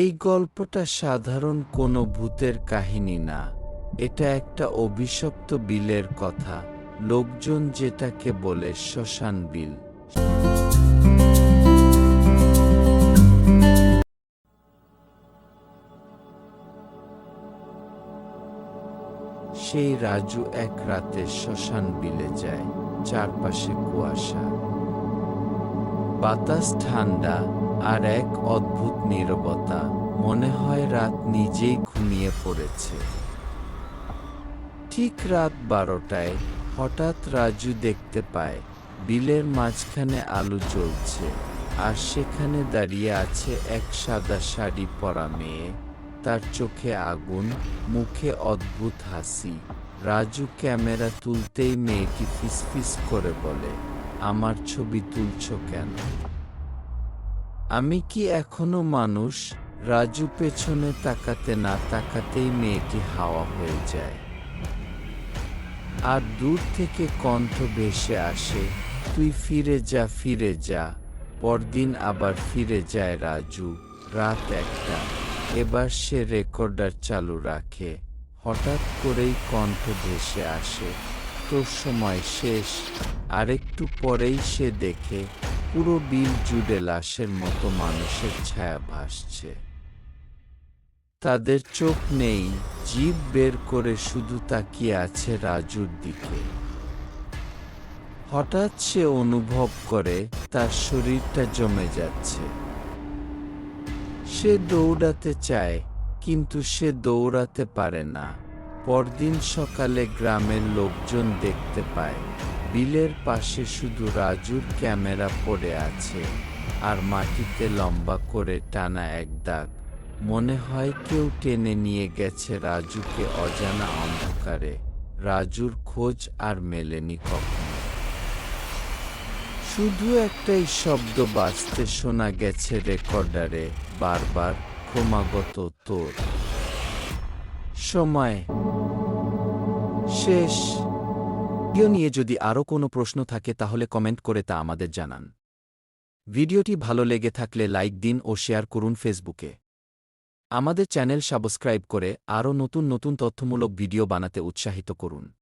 এই গল্পটা সাধারণ কোনো ভূতের কাহিনী না। এটা একটা অভিশপ্ত বিলের কথা। লোকজন যেটাকে বলে শ্মশান বিল। সেই রাজু এক রাতে শ্মশান বিলে যায়, চারপাশে কুয়াশা। বাতাস ঠান্ডা আর এক অদ্ভুত নীরবতা। মনে হয় রাত নিজেই ঘুমিয়ে পড়েছে। ঠিক রাত বারোটায় হঠাৎ রাজু দেখতে পায়, বিলের মাঝখানে আলো জ্বলছে আর সেখানে দাঁড়িয়ে আছে এক সাদা শাড়ি পরা মেয়ে। তার চোখে আগুন, মুখে অদ্ভুত হাসি। রাজু ক্যামেরা তুলতেই মেয়েটি ফিসফিস করে বলে আমার ছবি তুলছ কেন? আমি কি এখনও মানুষ? রাজু পেছনে তাকাতে না তাকাতেই মেয়েটি হাওয়া হয়ে যায়। আর দূর থেকে কণ্ঠ ভেসে আসে, তুই ফিরে যা ফিরে যা। পরদিন আবার ফিরে যায় রাজু, রাত একটা। এবার সে রেকর্ডার চালু রাখে। হঠাৎ করেই কণ্ঠ ভেসে আসে সময় শেষ আরেকটু পরেই সে দেখে পুরো বিল জুড়ে লাশের মতো মানুষের ছায়া ভাসছে। তাদের চোখ নেই জিভ বের করে শুধু তাকিয়ে আছে রাজুর দিকে। হঠাৎ সে অনুভব করে তার শরীরটা জমে যাচ্ছে। সে দৌড়াতে চায়, কিন্তু সে দৌড়াতে পারে না। পরদিন সকালে গ্রামের লোকজন দেখতে পায়, বিলের পাশে শুধু রাজুর ক্যামেরা পড়ে আছে আর মাটিতে লম্বা করে টানা এক দাগ। মনে হয় কেউ টেনে নিয়ে গেছে রাজুকে অজানা অন্ধকারে। রাজুর খোঁজ আর মেলেনি কখনো। শুধু একটাই শব্দ বাঁচতে শোনা গেছে রেকর্ডারে, বারবার, ক্রমাগত তোর। সময় শেষ। ভিডিও নিয়ে যদি আরও কোনো প্রশ্ন থাকে তাহলে কমেন্ট করে তা আমাদের জানান। ভিডিওটি ভালো লেগে থাকলে লাইক দিন ও শেয়ার করুন ফেসবুকে। আমাদের চ্যানেল সাবস্ক্রাইব করে আরও নতুন নতুন তথ্যমূলক ভিডিও বানাতে উৎসাহিত করুন।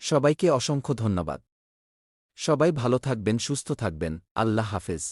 সবাইকে অসংখ্য ধন্যবাদ। সবাই ভালো থাকবেন সুস্থ থাকবেন। আল্লাহ হাফেজ।